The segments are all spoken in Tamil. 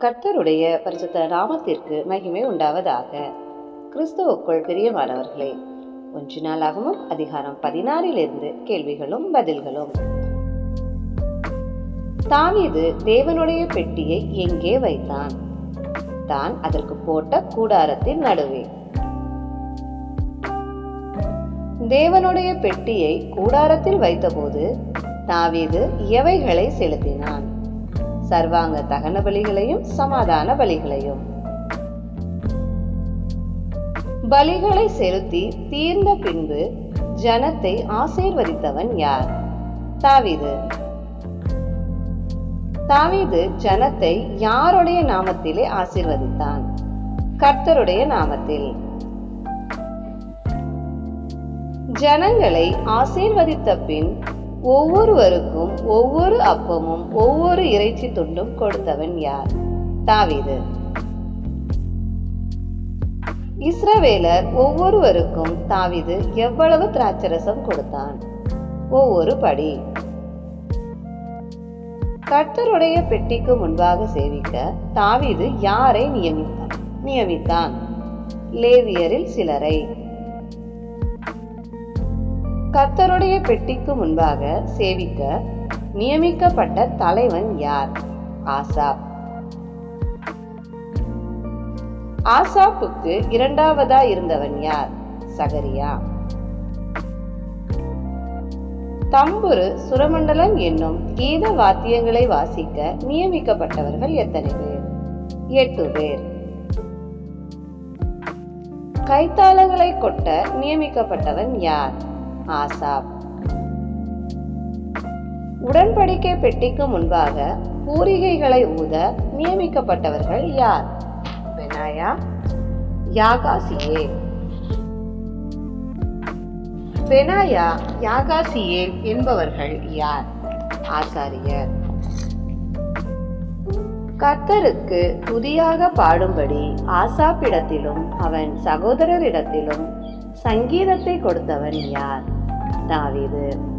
கர்த்தருடைய பரிசுத்த நாமத்திற்கு மகிமை உண்டாவதாக. கிறிஸ்துவுக்குள் பிரியமானவர்களே ஒன்று நாளாகவும் அதிகாரம் பதினாறிலிருந்து கேள்விகளும் பதில்களும். தாவீது தேவனுடைய பெட்டியை எங்கே வைத்தான்? தான் அதற்கு போட்ட கூடாரத்தின் நடுவே. தேவனுடைய பெட்டியை கூடாரத்தில் வைத்தபோது தாவீது எவைகளை செலுத்தினான்? சர்வாங்க தகன பலிகளையும் சமாதான பலிகளையும். பலிகளை செலுத்தி தீர்ந்த பின்பு ஜனத்தை ஆசீர்வதித்தவன் யார்? தாவீது. தாவீது ஜனத்தை யாருடைய நாமத்திலே ஆசீர்வதித்தான்? கர்த்தருடைய நாமத்தில். ஜனங்களை ஆசீர்வதித்த பின் ஒவ்வொருவருக்கும் ஒவ்வொரு அப்பமும் ஒவ்வொரு இறைச்சி துண்டும் கொடுத்தவன் யார்? தாவீது. இஸ்ரவேலர் ஒவ்வொருவருக்கும் தாவீது எவ்வளவு திராட்சரசம் கொடுத்தான்? ஒவ்வொரு படி. கர்த்தருடைய பெட்டிக்கு முன்பாக சேவிக்க தாவீது யாரை நியமித்தான்? நியமித்தான் லேவியரில் சிலரை. கர்த்தருடைய பெட்டிக்கு முன்பாக சேவிக்க நியமிக்கப்பட்ட தலைவன் யார்? ஆசாப். ஆசாப்புக்கு இரண்டாவதா இருந்தவன் யார்? சகரியா. தம்புரு சுரமண்டலம் என்னும் கீத வாத்தியங்களை வாசிக்க நியமிக்கப்பட்டவர்கள் எத்தனை பேர்? எட்டு பேர். கைத்தாளங்களை கொட்ட நியமிக்கப்பட்டவன் யார்? ஆசாப் உடன்படிக்கை பெட்டிக்கு முன்பாக பூரிகைகளை ஊத நியமிக்கப்பட்டவர்கள் யார்? பெனாயா யாகாசியே. பெனாயா யாகாசியே என்பவர்கள் யார்? ஆசாரியர். கர்த்தருக்கு துதியாக பாடும்படி ஆசாப்பிடத்திலும் அவன் சகோதரரிடத்திலும் சங்கீதத்தை கொடுத்தவன் யார்? தாவீது.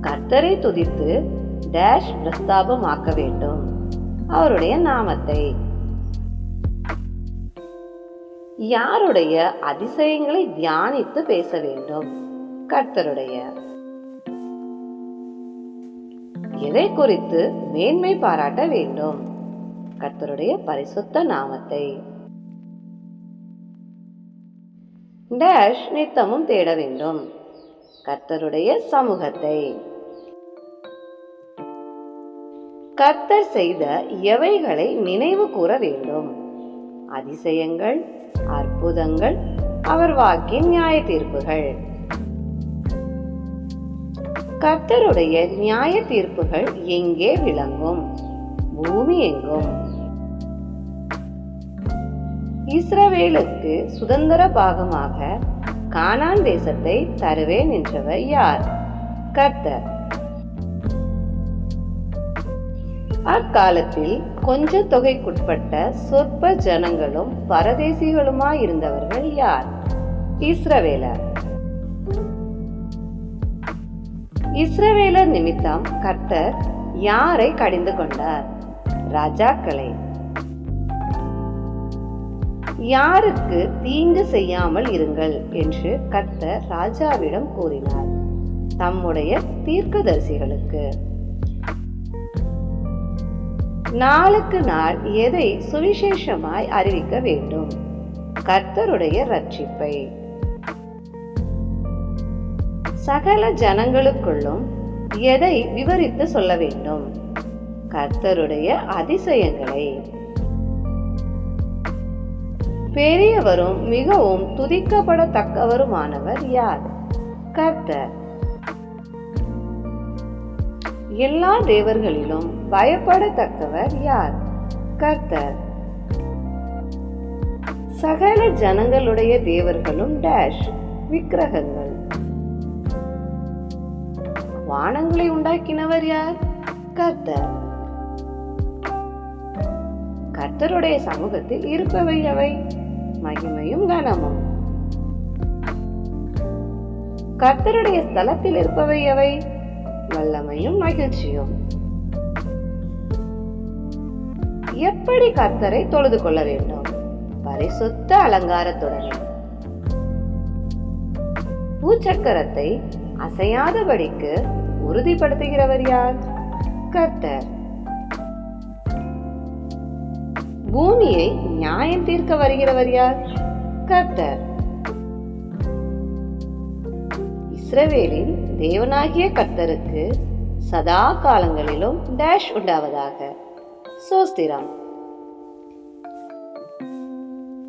கர்த்தரை துதித்து டேஷ் பிரஸ்தாபமாக்க வேண்டும். அவருடைய நாமத்தை. யாருடைய அதிசயங்களை தியானித்து பேச வேண்டும்? கர்த்தருடைய. எதை குறித்து மேன்மை பாராட்ட வேண்டும்? கர்த்தருடைய பரிசுத்த நாமத்தை. டேஷ் நித்தமும் தேட வேண்டும். கர்த்தருடைய சமூகத்தை. கர்த்தர் செய்த எவைகளை நினைவு கூற வேண்டும். அதிசயங்கள் அற்புதங்கள் அவர் வாக்கின் நியாய தீர்ப்புகள். கர்த்தருடைய நியாய தீர்ப்புகள் எங்கே விளங்கும்? பூமி எங்கும்? இஸ்ரவேலுக்கு சுதந்திர பாகமாக கானான் தேசத்தை தருவேன் என்றவர் யார்? கர்த்தர். அக்காலத்தில் கொஞ்ச தொகைக்குட்பட்ட சொற்ப ஜனங்களும் பரதேசிகளுமாயிருந்தவர்கள் யார்? இஸ்ரவேலர். இஸ்ரவேலர் நிமித்தம் கர்த்தர் யாரை கடிந்து கொண்டார்? ராஜாக்களை. யாருக்கு தீங்கு செய்யாமல் இருங்கள் என்று கர்த்தர் ராஜாவிடம் கூறினார். தம்முடைய தீர்க்கதரிசிகளுக்கு. நாளுக்கு நாள் எதை சுவிசேஷமாய் அறிவிக்க வேண்டும்? கர்த்தருடைய ரட்சிப்பை சகல ஜனங்களுக்குள்ளும் எதை விவரித்து சொல்ல வேண்டும்? கர்த்தருடைய அதிசயங்களை. பெரியவரும் மிகவும் துதிக்கப்படத்தக்கவருமானவர் யார்? கர்த்தர். எல்லா தேவர்களிலும் பயப்படத்தக்கவர் யார்? கர்த்தர். சகல ஜனங்களுடைய தேவர்களும் டேஷ் விக்கிரகங்கள். வானங்களை உண்டாக்கினவர் யார்? கர்த்தர். கர்த்தருடைய சமூகத்தில் இருப்பவை அவை. மகிமையும் கனமும். கர்த்தருடைய ஸ்தலத்தில் இருப்பவை எவை வல்லமையும் மகிழ்ச்சியும். எப்படி கர்த்தரை தொழுது கொள்ள வேண்டும்? பரிசுத்த அலங்காரத்துடனே. பூச்சக்கரத்தை அசையாதபடிக்கு உறுதிப்படுத்துகிறவர் யார்? கர்த்தர். பூமியை நியாயம் தீர்க்க வருகிறவர் யார்? கர்த்தர். இஸ்ரவேலின் தேவனாகிய கர்த்தருக்கு சதா காலங்களிலும் டேஷ் உண்டாவதாக. சோஸ்திரம்.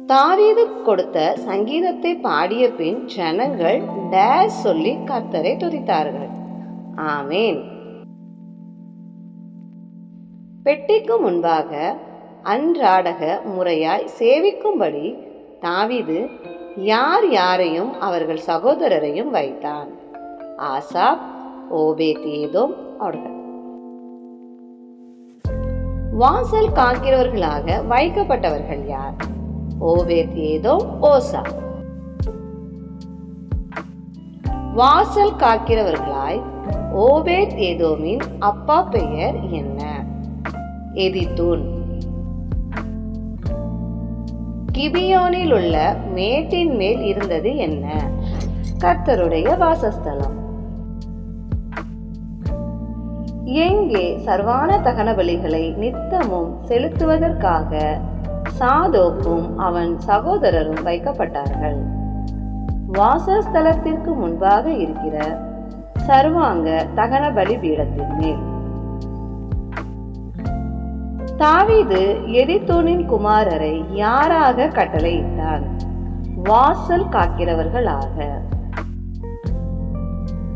தாவீது கொடுத்த சங்கீதத்தை பாடிய பின் ஜனங்கள் டேஷ் சொல்லி கர்த்தரை துதித்தார்கள். ஆமேன். பெட்டிக்கு முன்பாக அன்றாடக முறையாய் சேவிக்கும்படி தாவிது யார் யாரையும் அவர்கள் சகோதரரையும் வைத்தான். ஆசாப் ஓபேதேதோம் அவர்கள். வாசல் காக்கிறவர்களாக வைக்கப்பட்டவர்கள் யார்? ஓபேதேதோம் ஓசா வாசல் காக்கிறவர்களாய் ஓபேத் ஏதோமின் அப்பா பெயர் என்ன? எதித்தூன். கிபியோனில் உள்ள மேட்டின் மேல் இருந்தது என்ன? கர்த்தருடைய வாசஸ்தலம். எங்கே சர்வான தகன பலிகளை நித்தமும் செலுத்துவதற்காக சாதோக்கும் அவன் சகோதரரும் வைக்கப்பட்டார்கள். வாசஸ்தலத்திற்கு முன்பாக இருக்கிற சர்வாங்க தகன பலி பீடத்தின் மேல். தாவீது எரித்தோனின் குமாரரை யாராக கட்டளையிட்டான்? வாசல் காக்கிறவர்களாக.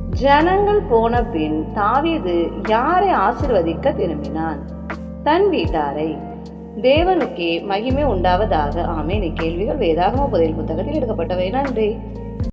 ஜனங்கள் போன பின் தாவீது யாரை ஆசிர்வதிக்க திரும்பினான்? தன் வீட்டாரை. தேவனுக்கே மகிமை உண்டாவதாக. ஆமேன். இக்கேள்விகள் வேதாகம புதையல் புத்தகத்தில் எடுக்கப்பட்டவை. நன்றி.